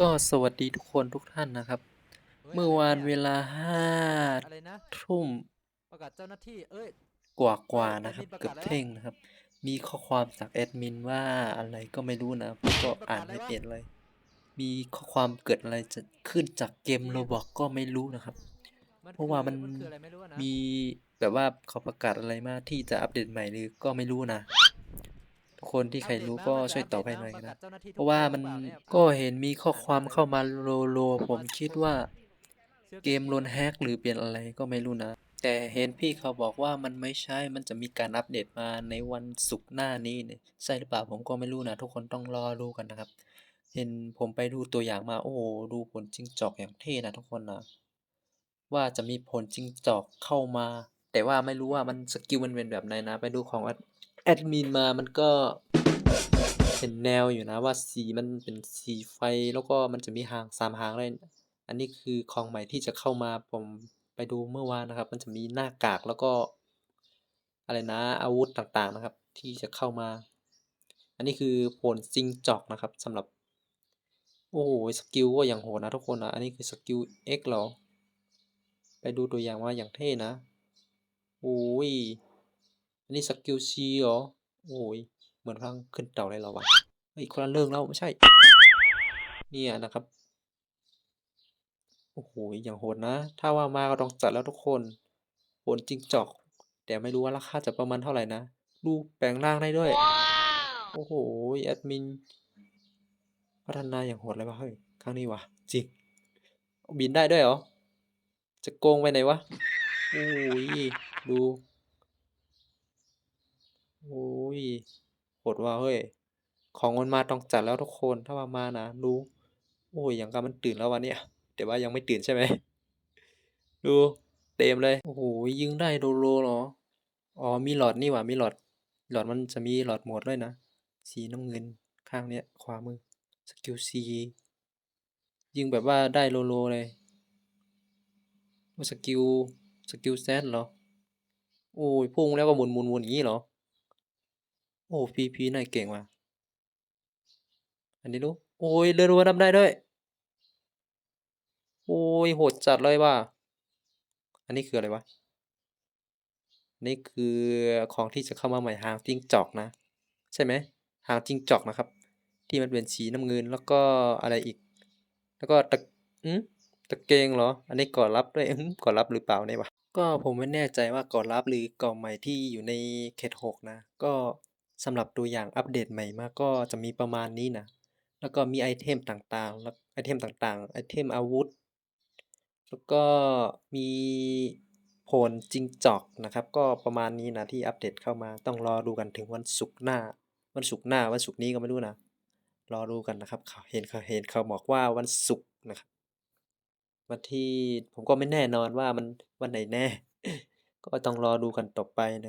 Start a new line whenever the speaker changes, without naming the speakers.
ก็สวัสดีทุกคนทุกท่านนะครับ
ฮ้ย
เมื่อวานะ
ไร
เว
นี่ย
ลาห้า
อะไรนะ
ทุ่ม
ประกาศเจ้าหน้าที่เอ้ย
กว่ากว่า
เอ้ย
นะครับ
แอดมินประ
เกือบ
กาศแล้ว
เท่งนะครับ มีข้อความจากแอดมินว่าอะไรก็ไม่รู้นะผมก็อ่านไม่เป็นเลย มีข้อความเกิดอะไรจะขึ้นจากเกมโรบอกก็ไม่รู้นะครับ
มัน
เพราะว่า
คือ
มัน
คืออะไรไม่รู้อะนะ
มีแบบว่าเขาประกาศอะไรมาที่จะอัปเดตใหม่หรือก็ไม่รู้นะทุก คนที่ใครรู้ก็ช่วยตอบให้หน่อย
ปร
นะ
กาศเจ้าหน้ที่
เพราะว่ามัน
ทุกคหรือเปล่า
ก็เห็นมีข้อความเข้ามาโลโลผมคิดว่า
นี่ย
เกมโดนแฮกหรือเปลี่ยนอะไรก็ไม่รู้นะ แต่เห็นพี่เขาบอกว่ามันไม่ใช่มันจะมีการอัปเดตมาในวันศุกร์หน้านี้เนี่ยใช่หรือเปล่าผมก็ไม่รู้นะ ทุกคนต้องรอดูกันนะครับ เห็นผมไปดูตัวอย่างมาโอ้โหดูผลจิ้งจอกอย่างเท่นะทุกคนนะว่าจะมีผลจิ้งจอกเข้ามา แต่ว่าไม่รู้ว่ามันสกิลมันเป็นแบบไหนนะ ไปดูของ แอดมินมามันก็เป็นแนวอยู่นะว่าสีมันเป็นสีไฟแล้วก็มันจะมีหางสามหางเลยอันนี้คือของใหม่ที่จะเข้ามาผมไปดูเมื่อวานนะครับ มันจะมีหน้ากากแล้วก็อะไรนะอาวุธต่างๆนะครับ ที่จะเข้ามา อันนี้คือผลซิงจอกนะครับสำหรับ โอ้โหสกิลก็อย่างโหดนะทุกคนนะอันนี้คือสกิล X เหรอ ไปดูตัวอย่างมาอย่างเท่นะโอ้ย อันนี้สกิล C เหรอ โอ้ย เหมือนพลังขึ้นเต่าเลยเหรอวะเฮ้ยคนละเรื่องแล้วไม่ใช่ เนี่ยนะครับ โอ้โห อย่างโหดนะ ถ้าว่ามาก็ต้องจัดแล้วทุกคนผลจริงจอก แต่ไม่รู้ว่าราคาจะประมาณเท่าไหร่นะ ดูแปลงร่างได้ด้วย โอ้โห แอดมิน พัฒนาอย่างโหดเลยวะเฮ้ย ครั้งนี้วะจริง บินได้ด้วยเหรอ จะโกงไปไหนวะ โอ้ย ดู อ้ยโหดว่ะเฮ้ย ของมันมาต้องจัดแล้วทุกคน ถ้าว่ามานะดูโอ้ยอย่างกับมันตื่นแล้ววันเนี้ยแต่ว่ายังไม่ตื่นใช่ไหม ดูเต็มเลย โอ้โหยิงได้โดโลเหรอ อ๋อ มีหลอดนี่หว่า มีหลอด หลอดมันจะมีหลอดหมดด้วยนะ สีน้ำเงินข้างเนี้ยขวามือ สกิลซียิงแบบว่าได้โลโลเลยสกิล สกิลแซดเหรอ โอ้ยพุ่งแล้วก็หมุนหมุนหมุนอย่างนี้เหรอ โอ้พีพีนายเก่งว่ะ อันนี้รู้ โอ้ยเรือรัวดำได้ด้วย โอ้ยโหดจัดเลยว่ะ อันนี้คืออะไรวะ นี่คือของที่จะเข้ามาใหม่หางจิ้งจอกนะ ใช่ไหมหางจิ้งจอกนะครับ ที่มันเป็นสีน้ำเงินแล้วก็อะไรอีก แล้วก็ตะอืมตะเกงเหรอ อันนี้ก่อนรับด้วยก่อนรับหรือเปล่าเนี่ยวะ ก็ผมไม่แน่ใจว่าก่อนรับหรือก่อใหม่ที่อยู่ในเขตหกนะ ก็ สำหรับตัวอย่างอัปเดตใหม่มาก็จะมีประมาณนี้นะ แล้วก็มีไอเทมต่างๆแล้วไอเทมต่างๆ ไอเทมอาวุธ แล้วก็มีผลจริงจอกนะครับ ก็ประมาณนี้นะที่อัปเดตเข้ามาต้องรอดูกันถึงวันศุกร์หน้า วันศุกร์หน้าวันศุกร์นี้ก็ไม่รู้นะ รอดูกันนะครับเขาเห็นเขาเห็นเขาบอกว่าวันศุกร์นะครับวันที่ผมก็ไม่แน่นอนว่ามันวันไหนแน่ ก็ต้องรอดูกันต่อไปนะครับ